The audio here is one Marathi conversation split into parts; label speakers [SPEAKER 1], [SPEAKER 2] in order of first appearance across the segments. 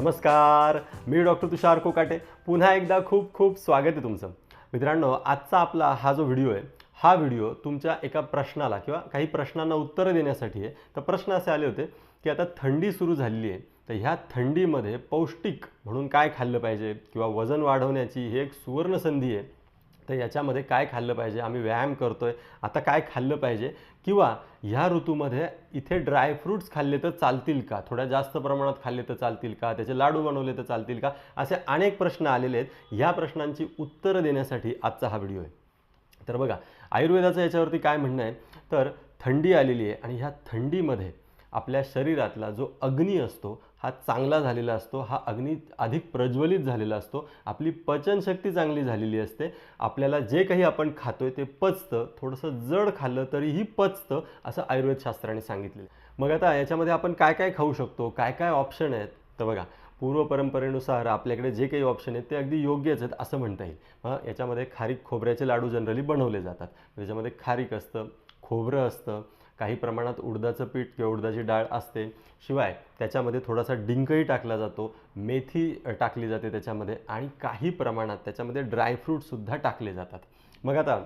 [SPEAKER 1] नमस्कार मी डॉक्टर तुषार कोकाटे. पुन्हा एकदा खूप खूप स्वागत आहे तुमचं. मित्रांनो आजचा आपला हा जो व्हिडिओ आहे हा व्हिडिओ तुमच्या एका प्रश्नाला किंवा काही प्रश्नांना उत्तरं देण्यासाठी आहे. तर प्रश्न असे आले होते की आता थंडी सुरू झालेली आहे. तर ह्या थंडीमध्ये पौष्टिक म्हणून काय खाल्लं पाहिजे किंवा वजन वाढवण्याची ही एक सुवर्ण संधी आहे. तर याच्यामध्ये काय खाल्लं पाहिजे? आम्ही व्यायाम करतो आहे आता काय खाल्लं पाहिजे? किंवा ह्या ऋतूमध्ये इथे ड्रायफ्रूट्स खाल्ले तर चालतील का? थोड्या जास्त प्रमाणात खाल्ले तर चालतील का? त्याचे लाडू बनवले तर चालतील का? असे अनेक प्रश्न आलेले आहेत. ह्या प्रश्नांची उत्तरं देण्यासाठी आजचा हा व्हिडिओ आहे. तर बघा आयुर्वेदाचं याच्यावरती काय म्हणणं आहे? तर थंडी आलेली आहे आणि ह्या थंडीमध्ये आपल्या शरीरातला जो अग्नी असतो हा चांगला झालेला असतो हा अग्नी अधिक प्रज्वलित झालेला असतो आपली पचनशक्ती चांगली झालेली असते आपल्याला जे काही आपण खातोय ते पचतं थोडंसं जड खाल्लं तरीही पचतं असं आयुर्वेदशास्त्राने सांगितलेलं मग आता याच्यामध्ये आपण काय काय खाऊ शकतो काय काय ऑप्शन आहेत? तर बघा पूर्व परंपरेनुसार आपल्याकडे जे काही ऑप्शन आहेत ते अगदी योग्यच आहेत असं म्हणता येईल. मग याच्यामध्ये खारीक खोबऱ्याचे लाडू जनरली बनवले जातात. त्याच्यामध्ये खारीक असतं खोबरं असतं काही प्रमाणात उडदाचं पीठ किंवा उडदाची डाळ असते. शिवाय त्याच्यामध्ये थोडासा डिंकही टाकला जातो. मेथी टाकली जाते त्याच्यामध्ये आणि काही प्रमाणात त्याच्यामध्ये ड्रायफ्रूटसुद्धा टाकले जातात. मग आता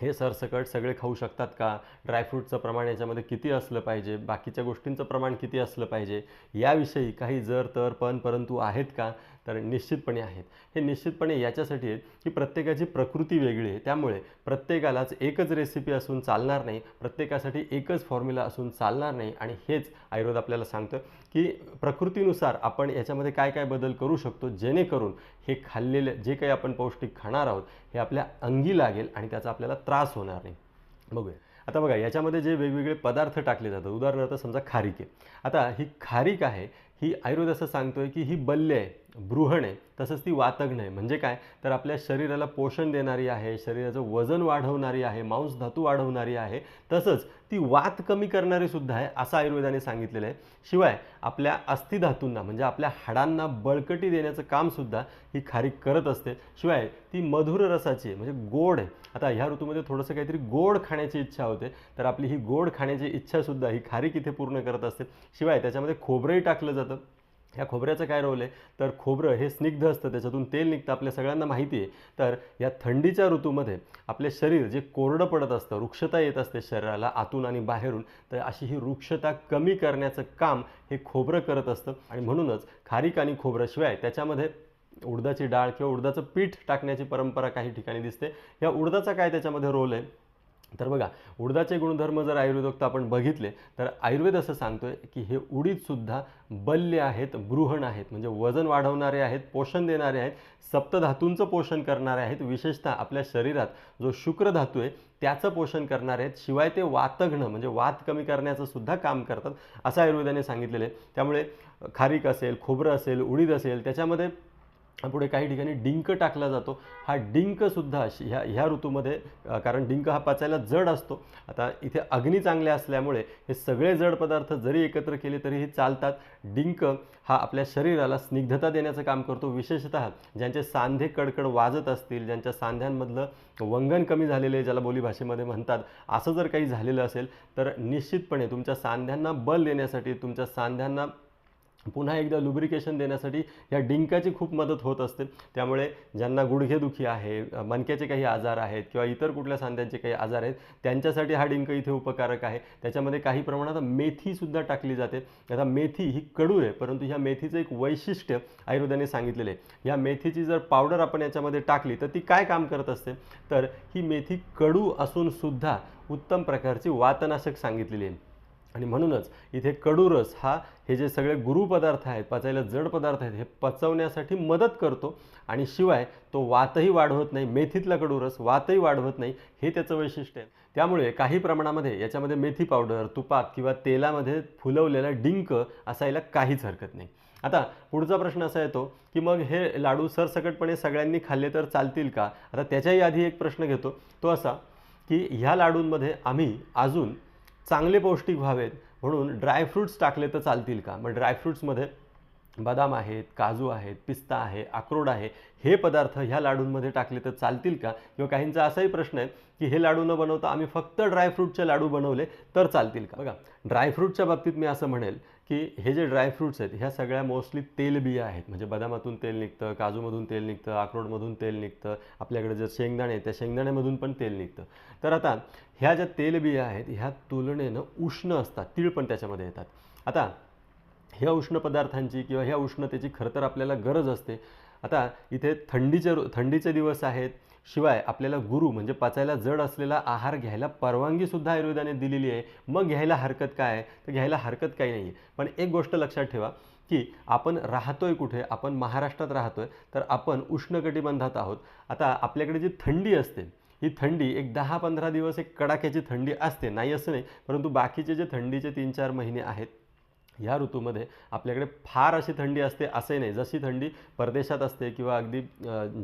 [SPEAKER 1] हे सरसकट सगळे खाऊ शकतात का? ड्रायफ्रूटचं प्रमाण याच्यामध्ये किती असलं पाहिजे? बाकीच्या गोष्टींचं प्रमाण किती असलं पाहिजे? याविषयी काही जर तर पण परंतु आहेत का? तर निश्चितपणे आहेत. हे निश्चितपणे याच्यासाठी आहेत की प्रत्येकाची प्रकृती वेगळी आहे. त्यामुळे प्रत्येकालाच एकच रेसिपी असून चालणार नाही प्रत्येकासाठी एकच फॉर्म्युला असून चालणार नाही आणि हेच आयुर्वेद आपल्याला सांगतं की प्रकृतीनुसार आपण याच्यामध्ये काय काय बदल करू शकतो जेणेकरून हे खाल्लेले जे काही आपण पौष्टिक खाणार आहोत हे आपल्या अंगी लागेल आणि त्याचा आपल्याला त्रास होणार नाही. बघूया. आता बघा याच्यामध्ये जे वेगवेगळे पदार्थ टाकले जातात. उदाहरणार्थ समजा खारीक आहे. आता ही खारीक आहे ही आयुर्वेद असं सांगतोय की ही बल्य आहे बृहण आहे तसंच ती वातग्न आहे. म्हणजे काय? तर आपल्या शरीराला पोषण देणारी आहे शरीराचं वजन वाढवणारी आहे मांस धातू वाढवणारी आहे तसंच ती वात कमी करणारी सुद्धा आहे असं आयुर्वेदाने सांगितलेलं आहे. शिवाय आपल्या अस्थिधातूंना म्हणजे आपल्या हाडांना बळकटी देण्याचं कामसुद्धा ही खारीक करत असते. शिवाय ती मधुर रसाची आहे म्हणजे गोड आहे. आता ह्या ऋतूमध्ये थोडंसं काहीतरी गोड खाण्याची इच्छा होते तर आपली ही गोड खाण्याची इच्छासुद्धा ही खारीक इथे पूर्ण करत असते? शिवाय त्याच्यामध्ये खोबरंही टाकलं जातं. ह्या खोबऱ्याचं काय रोल आहे? तर खोबरं हे स्निग्ध असतं त्याच्यातून तेल निघतं आपल्या सगळ्यांना माहिती आहे. तर या थंडीच्या ऋतूमध्ये आपले शरीर जे कोरडं पडत असतं वृक्षता येत असते शरीराला आतून आणि बाहेरून तर अशी ही वृक्षता कमी करण्याचं काम हे खोबरं करत असतं. आणि म्हणूनच खारीक आणि खोबरं शिवाय त्याच्यामध्ये उडदाची डाळ किंवा उडदाचं पीठ टाकण्याची परंपरा काही ठिकाणी दिसते. या उडदाचा काय त्याच्यामध्ये रोल आहे? तर बघा उडदाचे गुणधर्म जर आयुर्वेदोक्त आपण बघितले तर आयुर्वेद असं सांगतोय की हे उडीदसुद्धा बल्य आहेत बृहण आहेत. म्हणजे वजन वाढवणारे आहेत पोषण देणारे आहेत सप्तधातूंचं पोषण करणारे आहेत. विशेषतः आपल्या शरीरात जो शुक्र धातू आहे त्याचं पोषण करणारे आहेत. शिवाय ते वातघ्न म्हणजे वात कमी करण्याचं सुद्धा काम करतात असं आयुर्वेदाने सांगितलेलं आहे. त्यामुळे खारीक असेल खोबरं असेल उडीद असेल त्याच्यामध्ये पुढे काही ठिकाणी डिंक टाकला जातो. हा डिंकसुद्धा अशी ह्या ह्या ऋतूमध्ये कारण डिंक हा पचायला जड असतो. आता इथे अग्नी चांगले असल्यामुळे हे सगळे जड पदार्थ जरी एकत्र केले तरीही चालतात. डिंक हा आपल्या शरीराला स्निग्धता देण्याचं काम करतो. विशेषतः ज्यांचे सांधे कडकड वाजत असतील ज्यांच्या सांध्यांमधलं वंगण कमी झालेले ज्याला बोलीभाषेमध्ये म्हणतात असं जर काही झालेलं असेल तर निश्चितपणे तुमच्या सांध्यांना बल देण्यासाठी तुमच्या सांध्यांना पुन्हा एकदा लुब्रिकेशन देण्यासाठी या डिंकाची खूप मदत होत असते. त्यामुळे ज्यांना गुडघेदुखी आहे अ, मणक्याचे काही आजार आहेत किंवा इतर कुठल्या सांध्यांचे काही आजार आहेत त्यांच्यासाठी हा डिंक इथे उपकारक आहे. त्याच्यामध्ये काही प्रमाणात मेथीसुद्धा टाकली जाते. आता मेथी ही कडू आहे परंतु ह्या मेथीचं एक वैशिष्ट्य आयुर्वेदाने सांगितलेलं आहे. या मेथीची जर पावडर आपण याच्यामध्ये टाकली तर ती काय काम करत असते? तर ही मेथी कडू असूनसुद्धा उत्तम प्रकारची वातनाशक सांगितलेली आहे. आणि म्हणूनच इथे कडूरस हा हे जे सगळे गुरु पदार्थ आहेत पचायला जड पदार्थ आहेत हे पचवण्यासाठी मदत करतो. आणि शिवाय तो वातही वाढवत नाही मेथीतला कडूरस वातही वाढवत नाही हे त्याचं वैशिष्ट्य आहे. त्यामुळे काही प्रमाणामध्ये याच्यामध्ये मेथी पावडर तुपात किंवा तेलामध्ये फुलवलेला डिंक असायला काहीच हरकत नाही. आता पुढचा प्रश्न असा येतो की मग हे लाडू सरसकटपणे सगळ्यांनी खाल्ले तर चालतील का? आता त्याच्याही आधी एक प्रश्न घेतो. तो असा की ह्या लाडूंमध्ये आम्ही अजून चांगले पौष्टिक व्हावेत. म्हणून ड्रायफ्रूट्स टाकले तर चालतील का? मग ड्रायफ्रूट्समध्ये बदाम आहेत काजू आहेत पिस्ता आहे अक्रोड आहे. हे पदार्थ ह्या लाडूंमध्ये टाकले तर चालतील का? किंवा काहींचा असाही प्रश्न आहे की हे लाडू न बनवता आम्ही फक्त ड्रायफ्रूटचे लाडू बनवले तर चालतील का? बघा ड्रायफ्रूटच्या बाबतीत मी असं म्हणेल की हे जे ड्रायफ्रूट्स आहेत ह्या सगळ्या मोस्टली तेलबिया आहेत. म्हणजे बदामातून तेल निघतं काजूमधून तेल निघतं अक्रोडमधून तेल निघतं आपल्याकडे जर शेंगदाणे आहेत त्या शेंगदाण्यामधून पण तेल निघतं. तर आता ह्या ज्या तेलबिया आहेत ह्या तुलनेनं उष्ण असतात तीळ पण त्याच्यामध्ये येतात. आता ह्या उष्ण पदार्थांची किंवा ह्या उष्णतेची खरं तर आपल्याला गरज असते. आता इथे थंडीचे थंडीचे दिवस आहेत शिवाय आपल्याला गुरु म्हणजे पचायला जड असलेला आहार घ्यायला परवानगीसुद्धा आयुर्वेदाने दिलेली आहे. मग घ्यायला हरकत काय? आहे तर घ्यायला हरकत काही नाही आहे पण एक गोष्ट लक्षात ठेवा की आपण राहतोय कुठे आपण महाराष्ट्रात राहतोय तर आपण उष्णकटिबंधात आहोत. आता आपल्याकडे जी थंडी असते ही थंडी एक दहा पंधरा दिवस एक कडाक्याची थंडी असते नाही असं नाही परंतु बाकीचे जे थंडीचे तीन चार महिने आहेत ह्या ऋतूमध्ये आपल्याकडे फार अशी थंडी असते असंही नाही. जशी थंडी परदेशात असते किंवा अगदी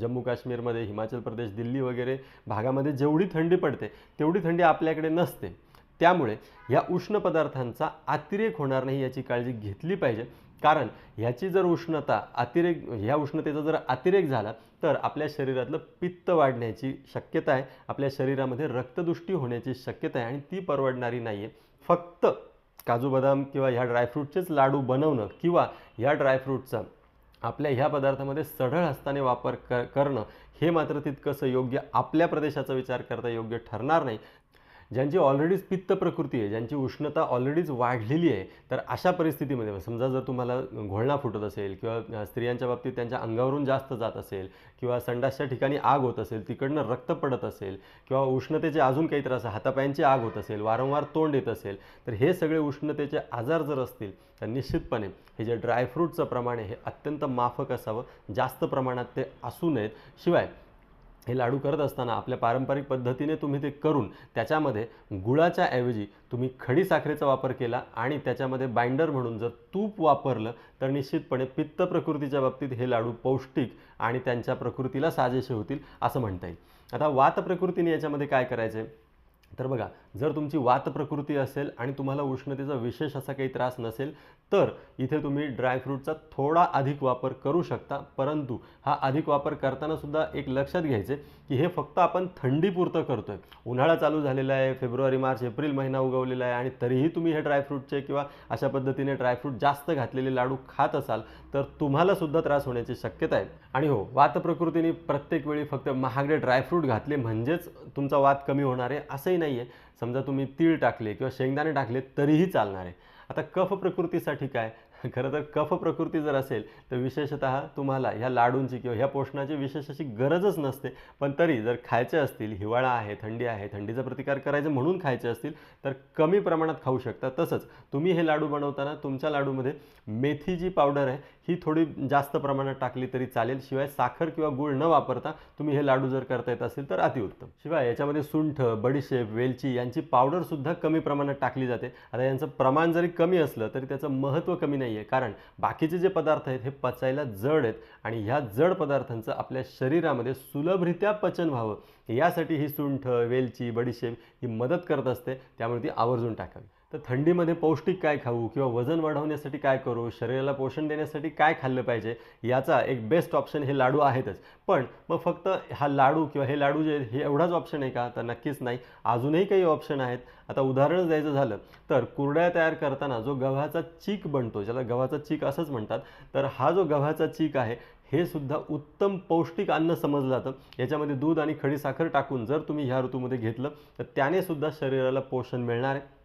[SPEAKER 1] जम्मू काश्मीरमध्ये हिमाचल प्रदेश दिल्ली वगैरे भागामध्ये जेवढी थंडी पडते तेवढी थंडी आपल्याकडे नसते. त्यामुळे या उष्ण पदार्थांचा अतिरेक होणार नाही याची काळजी घेतली पाहिजे. कारण ह्याची जर उष्णता अतिरेक ह्या उष्णतेचा जर अतिरेक झाला तर आपल्या शरीरातलं पित्त वाढण्याची शक्यता आहे. आपल्या शरीरामध्ये रक्तदुष्टी होण्याची शक्यता आहे आणि ती परवडणारी नाही आहे फक्त काजू बदाम किंवा ह्या ड्रायफ्रूटचेच लाडू बनवणं किंवा ह्या ड्रायफ्रूटचा आपल्या ह्या पदार्थामध्ये सढळ हस्ताने वापर क करणं हे मात्र तितकंसं योग्य आपल्या प्रदेशाचा विचार करता योग्य ठरणार नाही. ज्यांची ऑलरेडीच पित्त प्रकृती आहे ज्यांची उष्णता ऑलरेडीच वाढलेली आहे तर अशा परिस्थितीमध्ये समजा जर तुम्हाला घोळणा फुटत असेल किंवा स्त्रियांच्या बाबतीत त्यांच्या अंगावरून जास्त जात असेल किंवा संडासच्या ठिकाणी आग होत असेल तिकडनं रक्त पडत असेल किंवा उष्णतेचे अजून काही त्रास हातापायांची आग होत असेल वारंवार तोंड येत असेल तर हे सगळे उष्णतेचे आजार जर असतील तर निश्चितपणे हे जे ड्रायफ्रूटचं प्रमाण आहे हे अत्यंत माफक असावं जास्त प्रमाणात ते असू नयेत. शिवाय हे लाडू करत असताना आपल्या पारंपरिक पद्धतीने तुम्ही ते करून त्याच्यामध्ये गुळाच्या ऐवजी तुम्ही खडी साखरेचा वापर केला आणि त्याच्यामध्ये बाइंडर म्हणून जर तूप वापरलं तर निश्चितपणे पित्त प्रकृतीच्या बाबतीत हे लाडू पौष्टिक आणि त्यांच्या प्रकृतीला साजेसे होतील असं म्हणता येईल. आता वात प्रकृतीने याच्यामध्ये काय करायचं आहे तर बघा जर तुमची वात प्रकृती असेल आणि तुम्हाला उष्णतेचा विशेष असा काही त्रास नसेल तर इथे तुम्ही ड्रायफ्रूटचा थोडा अधिक वापर करू शकता. परंतु हा अधिक वापर करताना सुद्धा एक लक्षात घ्यायचे की हे फक्त आपण थंडीपुरतं करतोय. उन्हाळा चालू झालेला आहे फेब्रुवारी मार्च एप्रिल महिना उगवलेला आहे आणि तरीही तुम्ही हे ड्रायफ्रूटचे किंवा अशा पद्धतीने ड्रायफ्रूट जास्त घातलेले लाडू खात असाल तर तुम्हाला सुद्धा त्रास होण्याची शक्यता आहे. आणि हो वात प्रकृतीने प्रत्येक वेळी फक्त महागडे ड्रायफ्रूट घातले म्हणजेच तुमचा वात कमी होणार आहे असंही नाही आहे समजा तुम्ही तीळ टाकले किंवा शेंगदाणे टाकले तरीही चालणार आहे. आता कफ प्रकृतीसाठी काय? खरं तर कफ प्रकृती जर असेल तर विशेषतः तुम्हाला ह्या लाडूंची किंवा ह्या पोषणाची विशेष अशी गरजच नसते. पण तरी जर खायचे असतील हिवाळा आहे थंडी आहे थंडीचा प्रतिकार करायचं म्हणून खायचे असतील तर कमी प्रमाणात खाऊ शकता. तसंच तुम्ही हे लाडू बनवताना तुमच्या लाडूमध्ये मेथी जी पावडर आहे ही थोडी जास्त प्रमाणात टाकली तरी चालेल. शिवाय साखर किंवा गूळ न वापरता तुम्ही हे लाडू जर करता येत असेल तर अतिउत्तम. शिवाय याच्यामध्ये सुंठ बडीशेप वेलची यांची पावडरसुद्धा कमी प्रमाणात टाकली जाते. आता यांचं प्रमाण जरी कमी असलं तरी त्याचं महत्त्व कमी नाही आहे कारण बाकीचे जे पदार्थ आहेत हे पचायला जड आहेत आणि ह्या जड पदार्थांचं आपल्या शरीरामध्ये सुलभरित्या पचन व्हावं. यासाठी ही सुंठ वेलची बडीशेप ही मदत करत असते. त्यामुळे ती आवर्जून टाकावी. तर थंडीमध्ये पौष्टिक काय खाऊ किंवा वजन वाढवण्यासाठी काय करू शरीराला पोषण देण्यासाठी काय खाल्लं पाहिजे याचा एक बेस्ट ऑप्शन हे लाडू आहेतच. पण मग फक्त हा लाडू किंवा हे लाडू जे हे एवढाच ऑप्शन आहे का? तर नक्कीच नाही. अजूनही काही ऑप्शन आहेत. आता उदाहरण द्यायचं झालं तर कुरड्या तयार करताना जो गव्हाचा चीक बनतो ज्याला गव्हाचा चीक असंच म्हणतात तर हा जो गव्हाचा चीक आहे हे सुद्धा उत्तम पौष्टिक अन्न समजलं जातं. याच्यामध्ये दूध आणि खडीसाखर टाकून जर तुम्ही ह्या ऋतूमध्ये घेतलं तर त्याने सुद्धा शरीराला पोषण मिळणार आहे.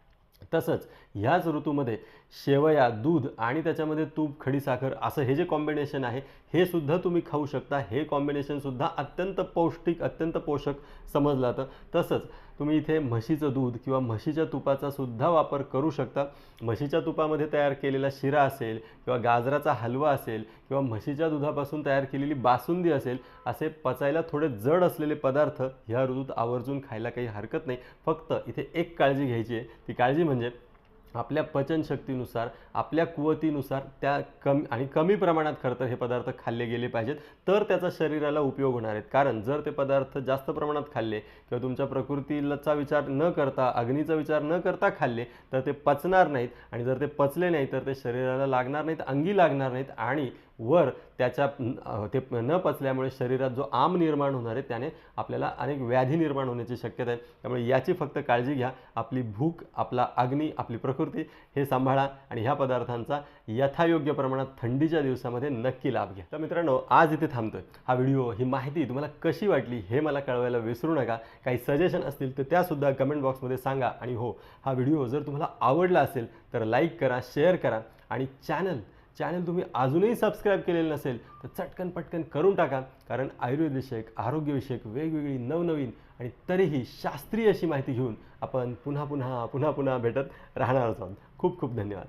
[SPEAKER 1] तसंच ह्याच ऋतूमध्ये शेवया दूध आणि त्याच्यामध्ये तूप खडीसाखर असं हे जे कॉम्बिनेशन आहे हे सुद्धा तुम्ही खाऊ शकता. हे कॉम्बिनेशनसुद्धा अत्यंत पौष्टिक अत्यंत पोषक समजलं जातं. तसंच तुम्ही इथे म्हशीचं दूध किंवा म्हशीच्या तुपाचा सुद्धा वापर करू शकता. म्हशीच्या तुपामध्ये तयार केलेला शिरा असेल किंवा गाजराचा हलवा असेल किंवा म्हशीच्या दुधापासून तयार केलेली बासुंदी असेल असे पचायला थोडे जड असलेले पदार्थ ह्या ऋतूत आवर्जून खायला काही हरकत नाही. फक्त इथे एक काळजी घ्यायची आहे. ती काळजी म्हणजे आपल्या पचनशक्तीनुसार आपल्या कुवतीनुसार त्या कमी आणि कमी प्रमाणात खरं तर हे पदार्थ खाल्ले गेले पाहिजेत. तर त्याचा शरीराला उपयोग होणार आहेत. कारण जर ते पदार्थ जास्त प्रमाणात खाल्ले किंवा तुमच्या प्रकृतीचा विचार न करता अग्नीचा विचार न करता खाल्ले तर ते पचणार नाहीत. आणि जर ते पचले नाही तर ते शरीराला लागणार नाहीत अंगी लागणार नाहीत आणि वर त्याच्या ते न पचल्यामुळे शरीरात जो आम निर्माण होणार आहे त्याने आपल्याला अनेक व्याधी निर्माण होण्याची शक्यता आहे. त्यामुळे याची फक्त काळजी घ्या. आपली भूक आपला अग्नी आपली प्रकृती हे सांभाळा आणि ह्या पदार्थांचा यथायोग्य प्रमाणात थंडीच्या दिवसामध्ये नक्की लाभ घ्या. तर मित्रांनो आज इथे थांबतोय. हा व्हिडिओ ही माहिती तुम्हाला कशी वाटली हे मला कळवायला विसरू नका. काही सजेशन असतील तर त्यासुद्धा कमेंट बॉक्समध्ये सांगा. आणि हो हा व्हिडिओ जर तुम्हाला आवडला असेल तर लाईक करा शेअर करा आणि चॅनल चॅनल तुम्ही अजूनही सबस्क्राईब केलेलं नसेल तर चटकन पटकन करून टाका. कारण आयुर्वेदविषयक आरोग्यविषयक वेगवेगळी नवनवीन आणि तरीही शास्त्रीय अशी माहिती घेऊन आपण पुन्हा पुन्हा पुन्हा पुन्हा भेटत राहणार आहोत. खूप खूप धन्यवाद.